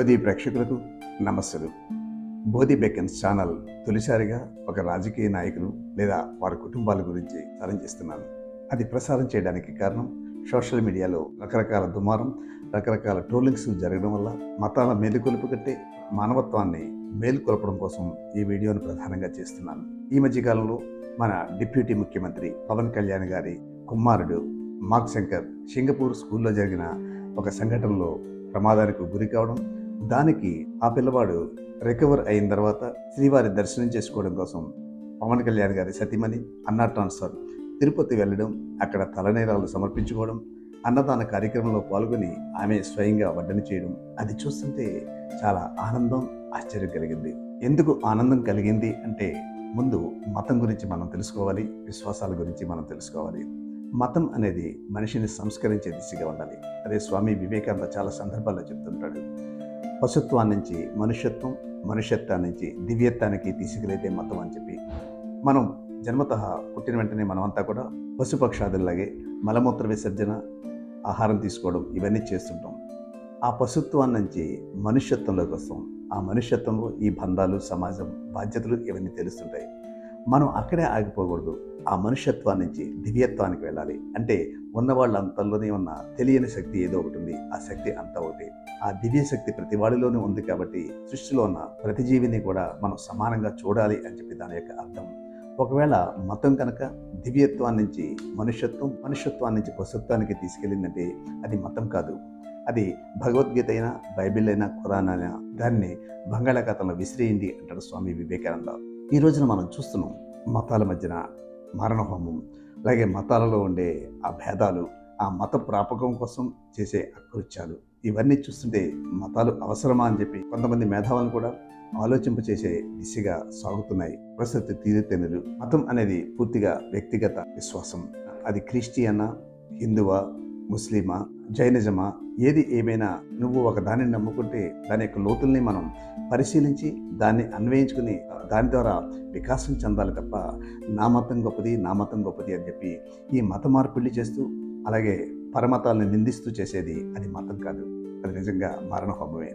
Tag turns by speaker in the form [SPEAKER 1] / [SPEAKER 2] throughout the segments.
[SPEAKER 1] బోధి ప్రేక్షకులకు నమస్సులు. బోధి బెకన్స్ ఛానల్ తొలిసారిగా ఒక రాజకీయ నాయకులు లేదా వారి కుటుంబాల గురించి ప్రచారం చేస్తున్నాను. అది ప్రసారం చేయడానికి కారణం సోషల్ మీడియాలో రకరకాల దుమారం రకరకాల ట్రోలింగ్స్ జరగడం వల్ల మతాల మేలుకొలుపు కంటే మానవత్వాన్ని మేలుకొల్పడం కోసం ఈ వీడియోను ప్రధానంగా చేస్తున్నాను. ఈ మధ్యకాలంలో మన డిప్యూటీ ముఖ్యమంత్రి పవన్ కళ్యాణ్ గారి కుమారుడు మార్క్ శంకర్ సింగపూర్ స్కూల్లో జరిగిన ఒక సంఘటనలో ప్రమాదానికి గురి కావడం దానికి ఆ పిల్లవాడు రికవర్ అయిన తర్వాత శ్రీవారి దర్శనం చేసుకోవడం కోసం పవన్ కళ్యాణ్ గారి సతీమణి అన్నా ట్రాన్స్ఫర్ తిరుపతి వెళ్ళడం అక్కడ తలనీరాలు సమర్పించుకోవడం అన్నదాన కార్యక్రమంలో పాల్గొని ఆమె స్వయంగా వడ్డన చేయడం అది చూస్తుంటే చాలా ఆనందం ఆశ్చర్యం కలిగింది. ఎందుకు ఆనందం కలిగింది అంటే ముందు మతం గురించి మనం తెలుసుకోవాలి విశ్వాసాల గురించి మనం తెలుసుకోవాలి. మతం అనేది మనిషిని సంస్కరించే దిశగా ఉండాలి. అదే స్వామి వివేకానంద చాలా సందర్భాల్లో చెప్తుంటాడు. పశుత్వాన్నించి మనుష్యత్వం మనుష్యత్వాన్ని నుంచి దివ్యత్వానికి తీసుకెళ్తే మతం అని చెప్పి మనం జన్మత పుట్టిన వెంటనే మనమంతా కూడా పశుపక్షాదుల్లాగే మలమూత్ర విసర్జన ఆహారం తీసుకోవడం ఇవన్నీ చేస్తుంటాం. ఆ పశుత్వం నుంచి మనుష్యత్వంలోకి వస్తాం. ఆ మనుష్యత్వంలో ఈ బంధాలు సమాజం బాధ్యతలు ఇవన్నీ తెలుస్తుంటాయి. మనం అక్కడే ఆగిపోకూడదు. ఆ మనుష్యత్వాన్ని నుంచి దివ్యత్వానికి వెళ్ళాలి. అంటే ఉన్న వాళ్ళ అంతల్లోనే ఉన్న తెలియని శక్తి ఏదో ఒకటి ఉంది. ఆ శక్తి అంతా ఒకటి. ఆ దివ్య శక్తి ప్రతి వాడిలోనే ఉంది కాబట్టి సృష్టిలో ఉన్న ప్రతి జీవిని కూడా మనం సమానంగా చూడాలి అని చెప్పి దాని యొక్క అర్థం. ఒకవేళ మతం కనుక దివ్యత్వాన్ని నుంచి మనుష్యత్వం మనుష్యత్వాన్ని నుంచి పశుత్వానికి తీసుకెళ్ళిందంటే అది మతం కాదు. అది భగవద్గీత అయినా బైబిల్ అయినా ఖురాన్ అయినా దాన్ని బంగాళాఖాతంలో విసిరేయండి అంటాడు స్వామి వివేకానంద. ఈ రోజున మనం చూస్తున్నాం మతాల మధ్యన మరణహోమం. అలాగే మతాలలో ఉండే ఆ భేదాలు ఆ మత ప్రాపకం కోసం చేసే అకృత్యాలు ఇవన్నీ చూస్తుంటే మతాలు అవసరమా అని చెప్పి కొంతమంది మేధావులను కూడా ఆలోచింపచేసే దిశగా సాగుతున్నాయి. ప్రస్తుత తీరుతెన్నులు మతం అనేది పూర్తిగా వ్యక్తిగత విశ్వాసం. అది క్రిస్టియనా హిందువా ముస్లిమా జైనిజమా ఏది ఏమైనా నువ్వు ఒక దానిని నమ్ముకుంటే దాని యొక్క లోతుల్ని మనం పరిశీలించి దాన్ని అన్వయించుకుని దాని ద్వారా వికాసం చెందాలి తప్ప నా మతం గొప్పది నా మతం గొప్పది అని చెప్పి ఈ మత మార్పిడి చేస్తూ అలాగే పరమతాలను నిందిస్తూ చేసేది అది మతం కాదు. అది నిజంగా మరణహోమమే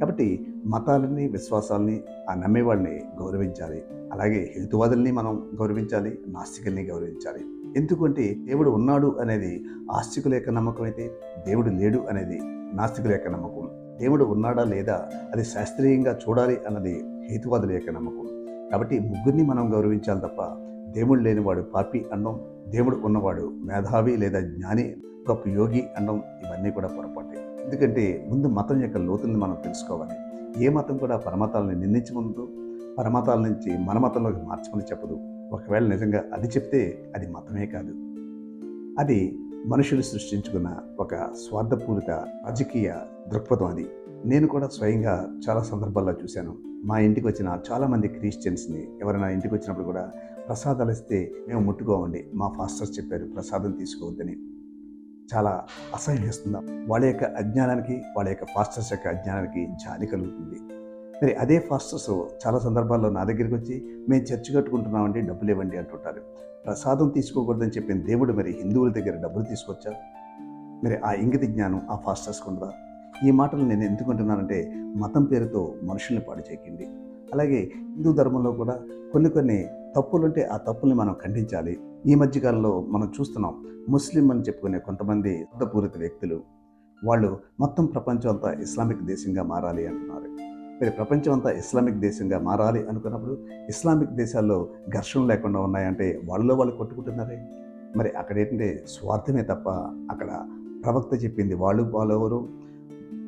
[SPEAKER 1] కాబట్టి మతాలని విశ్వాసాలని ఆ నమ్మేవాడిని గౌరవించాలి. అలాగే హేతువాదుల్ని మనం గౌరవించాలి నాస్తికుల్ని గౌరవించాలి. ఎందుకంటే దేవుడు ఉన్నాడు అనేది ఆస్తికుల యొక్క నమ్మకం అయితే దేవుడు లేడు అనేది నాస్తికుల యొక్క నమ్మకం. దేవుడు ఉన్నాడా లేదా అది శాస్త్రీయంగా చూడాలి అన్నది హేతువాదుల యొక్క నమ్మకం. కాబట్టి ముగ్గురిని మనం గౌరవించాలి తప్ప దేవుడు లేనివాడు పాపి అన్నం దేవుడు ఉన్నవాడు మేధావి లేదా జ్ఞాని గొప్ప యోగి అన్నం ఇవన్నీ కూడా పొరపాటే. ఎందుకంటే ముందు మతం యొక్క లోతుల్ని మనం తెలుసుకోవాలి. ఏ మతం కూడా పరమతాలని నిందించముందు పరమతాల నుంచి మన మతంలోకి మార్చమని చెప్పదు. ఒకవేళ నిజంగా అది చెప్తే అది మతమే కాదు. అది మనుషులు సృష్టించుకున్న ఒక స్వార్థపూరిత రాజకీయ దృక్పథం అది. నేను కూడా స్వయంగా చాలా సందర్భాల్లో చూశాను. మా ఇంటికి వచ్చిన చాలామంది క్రిస్టియన్స్ని ఎవరైనా ఇంటికి వచ్చినప్పుడు కూడా ప్రసాదాలు ఇస్తే మేము ముట్టుకోవండి. మా ఫాస్టర్స్ చెప్పారు ప్రసాదం తీసుకోవద్దని. చాలా అసహ్యిస్తున్నాం వాళ్ళ యొక్క అజ్ఞానానికి వాళ్ళ యొక్క ఫాస్టర్స్ యొక్క అజ్ఞానానికి జాలి కలుగుతుంది. మరి అదే ఫాస్టర్స్ చాలా సందర్భాల్లో నా దగ్గరికి వచ్చి మేము చర్చి కట్టుకుంటున్నామండి డబ్బులు ఇవ్వండి అంటుంటారు. ప్రసాదం తీసుకోకూడదని చెప్పిన దేవుడు మరి హిందువుల దగ్గర డబ్బులు తీసుకొచ్చా? మరి ఆ ఇంగిత జ్ఞానం ఆ ఫాస్టర్స్కి ఉండదా ఈ మాటలు నేను ఎందుకుంటున్నానంటే మతం పేరుతో మనుషుల్ని పాడు చేయకండి. అలాగే హిందూ ధర్మంలో కూడా కొన్ని కొన్ని తప్పులుంటే ఆ తప్పుల్ని మనం ఖండించాలి. ఈ మధ్యకాలంలో మనం చూస్తున్నాం ముస్లిం అని చెప్పుకునే కొంతమంది అర్థపూరిత వ్యక్తులు వాళ్ళు మొత్తం ప్రపంచం అంతా ఇస్లామిక్ దేశంగా మారాలి అంటున్నారు. మరి ప్రపంచం అంతా ఇస్లామిక్ దేశంగా మారాలి అనుకున్నప్పుడు ఇస్లామిక్ దేశాల్లో ఘర్షణ లేకుండా ఉన్నాయంటే వాళ్ళలో వాళ్ళు కొట్టుకుంటున్నారే? మరి అక్కడ ఏంటంటే స్వార్థమే తప్ప అక్కడ ప్రవక్త చెప్పింది వాళ్ళు ఫాలో అవరు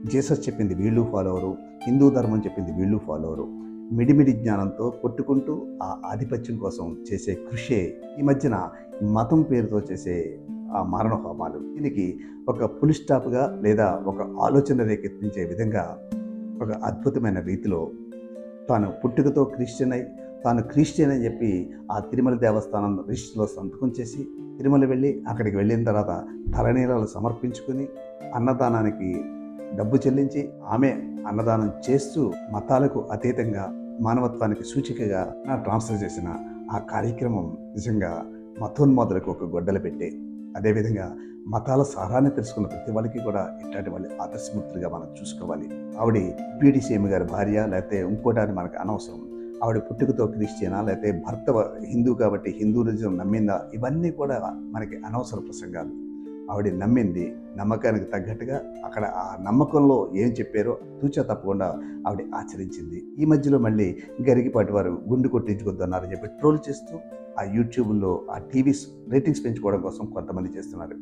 [SPEAKER 1] జీసస్ చెప్పింది వీళ్ళు ఫాలో అవరు హిందూ ధర్మం చెప్పింది వీళ్ళు ఫాలో అవరు మిడిమిడి జ్ఞానంతో కొట్టుకుంటూ ఆ ఆధిపత్యం కోసం చేసే కృషే ఈ మధ్యన మతం పేరుతో చేసే ఆ మరణ హోమాలు దీనికి ఒక పులి స్టాప్గా లేదా ఒక ఆలోచన రేకెత్తించే విధంగా ఒక అద్భుతమైన రీతిలో తాను పుట్టుకతో క్రిస్టియన్ అయి తాను క్రిస్టియన్ అని చెప్పి ఆ తిరుమల దేవస్థానం రిజిస్టర్లో సంతకం చేసి తిరుమల వెళ్ళి అక్కడికి వెళ్ళిన తర్వాత తలనీలాలు సమర్పించుకుని అన్నదానానికి డబ్బు చెల్లించి ఆమె అన్నదానం చేస్తూ మతాలకు అతీతంగా మానవత్వానికి సూచికగా ట్రాన్స్ఫర్ చేసిన ఆ కార్యక్రమం నిజంగా మతోన్మాదులకు ఒక గొడ్డలు పెట్టే అదేవిధంగా మతాల సారాన్ని తెలుసుకున్న ప్రతి వాళ్ళకి కూడా ఇట్లాంటి వాళ్ళు ఆదర్శమూర్తులుగా మనం చూసుకోవాలి. ఆవిడ పీడి గారి భార్య లేకపోతే ఇంకోటాన్ని మనకు అనవసరం. ఆవిడ పుట్టుకతో క్రిస్టియనా లేకపోతే భర్త హిందూ కాబట్టి హిందూరిజం నమ్మిందా? ఇవన్నీ కూడా మనకి అనవసర ప్రసంగాలు. ఆవిడ నమ్మింది. నమ్మకానికి తగ్గట్టుగా అక్కడ ఆ నమ్మకంలో ఏం చెప్పారో తూచా తప్పకుండా ఆవిడ ఆచరించింది. ఈ మధ్యలో మళ్ళీ గరిగిపాటి వారు గుండు కొట్టించుకొద్దన్నారని చెప్పి ట్రోల్ చేస్తూ ఆ యూట్యూబ్లో ఆ టీవీస్ రేటింగ్స్ పెంచుకోవడం కోసం కొంతమంది చేస్తున్నారు.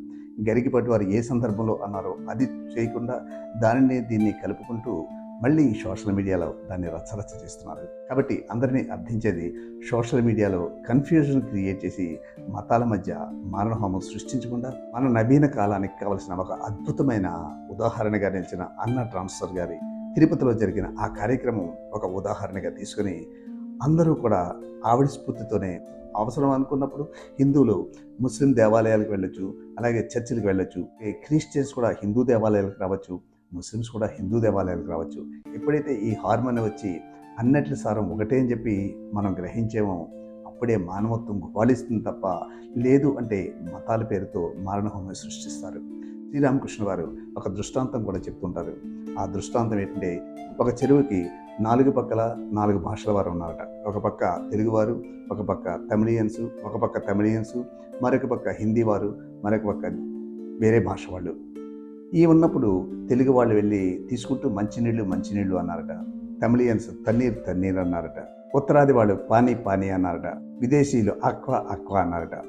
[SPEAKER 1] గరిగిపాటి వారు ఏ సందర్భంలో అన్నారో అది చేయకుండా దానిని దీన్ని కలుపుకుంటూ మళ్ళీ సోషల్ మీడియాలో దాన్ని రచ్చరచ్చ చేస్తున్నారు. కాబట్టి అందరినీ అర్థించేది సోషల్ మీడియాలో కన్ఫ్యూజన్ క్రియేట్ చేసి మతాల మధ్య మారణహోమం సృష్టించకుండా మన నవీన కాలానికి కావలసిన ఒక అద్భుతమైన ఉదాహరణగా నిలిచిన అన్న ట్రాన్స్ఫర్ గారి తిరుపతిలో జరిగిన ఆ కార్యక్రమం ఒక ఉదాహరణగా తీసుకుని అందరూ కూడా ఆవిడ స్ఫూర్తితోనే అవసరం అనుకున్నప్పుడు హిందువులు ముస్లిం దేవాలయాలకు వెళ్ళొచ్చు అలాగే చర్చిలకు వెళ్ళొచ్చు క్రిస్టియన్స్ కూడా హిందూ దేవాలయాలకు రావచ్చు ముస్లిమ్స్ కూడా హిందూ దేవాలయాలకు రావచ్చు. ఎప్పుడైతే ఈ హార్మోన్ వచ్చి అన్నట్ల సారం ఒకటే అని చెప్పి మనం గ్రహించేమో అప్పుడే మానవత్వం గుబాలిస్తుంది తప్ప లేదు అంటే మతాల పేరుతో మారణహోమం సృష్టిస్తారు. శ్రీరామకృష్ణ వారు ఒక దృష్టాంతం కూడా చెప్తుంటారు. ఆ దృష్టాంతం ఏంటంటే ఒక చెరువుకి నాలుగు పక్కల నాలుగు భాషల వారు ఉన్నారట. ఒక పక్క తెలుగువారు ఒక పక్క తమిళియన్స్ ఒక పక్క తమిళియన్స్ మరొక పక్క హిందీ వారు మరొక పక్క వేరే భాష వాళ్ళు. ఈ ఉన్నప్పుడు తెలుగు వాళ్ళు వెళ్ళి తీసుకుంటూ మంచినీళ్ళు మంచినీళ్ళు అన్నారట. తమిళియన్స్ తన్నీర్ తన్నీర్ అన్నారట. ఉత్తరాది వాళ్ళు పానీ పానీ అన్నారట. విదేశీయులు అక్వా అక్వా అన్నారట.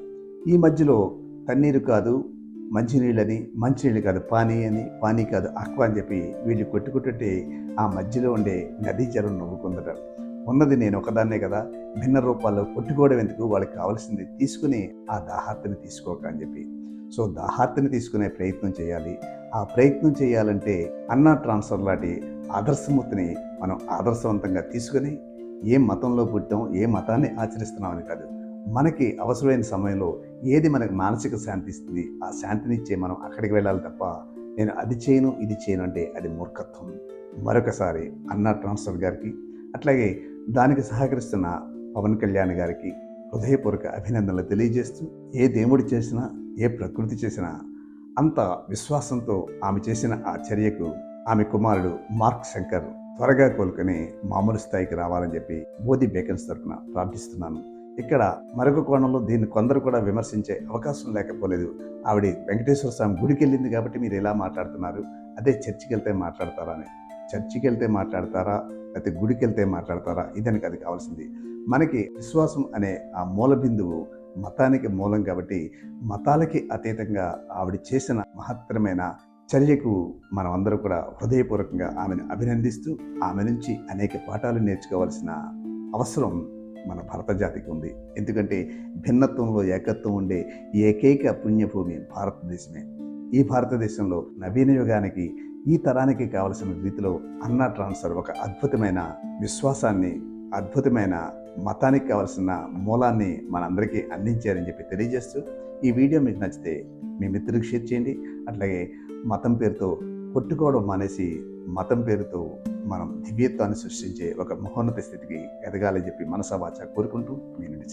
[SPEAKER 1] ఈ మధ్యలో తన్నీరు కాదు మంచినీళ్ళని మంచినీళ్ళు కాదు పానీ అని పానీ కాదు అక్వా అని చెప్పి వీళ్ళు కొట్టుకుంటుంటే ఆ మధ్యలో ఉండే నదీ జలం నవ్వుకుందట. ఉన్నది నేను ఒకదాన్నే కదా భిన్న రూపాల్లో కొట్టుకోవడం ఎందుకు? వాళ్ళకి కావాల్సింది తీసుకుని ఆ దాహార్తిని తీసుకోక అని చెప్పి. సో దాహార్తిని తీసుకునే ప్రయత్నం చేయాలి. ఆ ప్రయత్నం చేయాలంటే అన్నా ట్రాన్స్ఫర్ లాంటి ఆదర్శమూర్తిని మనం ఆదర్శవంతంగా తీసుకుని ఏ మతంలో పుట్టాం ఏ మతాన్ని ఆచరిస్తున్నామని కాదు మనకి అవసరమైన సమయంలో ఏది మనకు మానసిక శాంతి ఇస్తుంది ఆ శాంతినిచ్చే మనం అక్కడికి వెళ్ళాలి తప్ప నేను అది చేయను ఇది చేయను అంటే అది మూర్ఖత్వం. మరొకసారి అన్నా ట్రాన్స్ఫర్ గారికి అట్లాగే దానికి సహకరిస్తున్న పవన్ కళ్యాణ్ గారికి హృదయపూర్వక అభినందనలు తెలియజేస్తూ ఏ దేవుడు చేసినా ఏ ప్రకృతి చేసినా అంత విశ్వాసంతో ఆమె చేసిన ఆ చర్యకు ఆమె కుమారుడు మార్క్ శంకర్ త్వరగా కోలుకొని మామూలు స్థాయికి రావాలని చెప్పి మోదీ బేకన్స్ తరఫున ప్రార్థిస్తున్నాను. ఇక్కడ మరొక కోణంలో దీన్ని కొందరు కూడా విమర్శించే అవకాశం లేకపోలేదు. ఆవిడ వెంకటేశ్వర స్వామి గుడికి వెళ్ళింది కాబట్టి మీరు ఎలా మాట్లాడుతున్నారు? అదే చర్చికి వెళ్తే మాట్లాడతారా అని. చర్చికి వెళ్తే మాట్లాడతారా? లేకపోతే గుడికి వెళ్తే మాట్లాడతారా? ఇదానికి అది కావాల్సింది. మనకి విశ్వాసం అనే ఆ మూల బిందువు మతానికి మూలం కాబట్టి మతాలకి అతీతంగా ఆవిడ చేసిన మహత్తరమైన చర్యకు మనమందరూ కూడా హృదయపూర్వకంగా ఆమెను అభినందిస్తూ ఆమె నుంచి అనేక పాఠాలు నేర్చుకోవాల్సిన అవసరం మన భారత జాతికి ఉంది. ఎందుకంటే భిన్నత్వంలో ఏకత్వం ఉండే ఏకైక పుణ్యభూమి భారతదేశమే. ఈ భారతదేశంలో నవీన యుగానికి ఈ తరానికి కావలసిన రీతిలో అన్నా ట్రాన్స్ఫర్ ఒక అద్భుతమైన విశ్వాసాన్ని అద్భుతమైన మతానికి కావలసిన మూలాన్ని మనందరికీ అందించారని చెప్పి తెలియజేస్తూ ఈ వీడియో మీకు నచ్చితే మీ మిత్రులకు షేర్ చేయండి. అట్లాగే మతం పేరుతో కొట్టుకోవడం మానేసి మతం పేరుతో మనం దివ్యత్వాన్ని సృష్టించే ఒక మహోన్నత స్థితికి ఎదగాలని చెప్పి మనసా వాచ కోరుకుంటూ మీ నుండి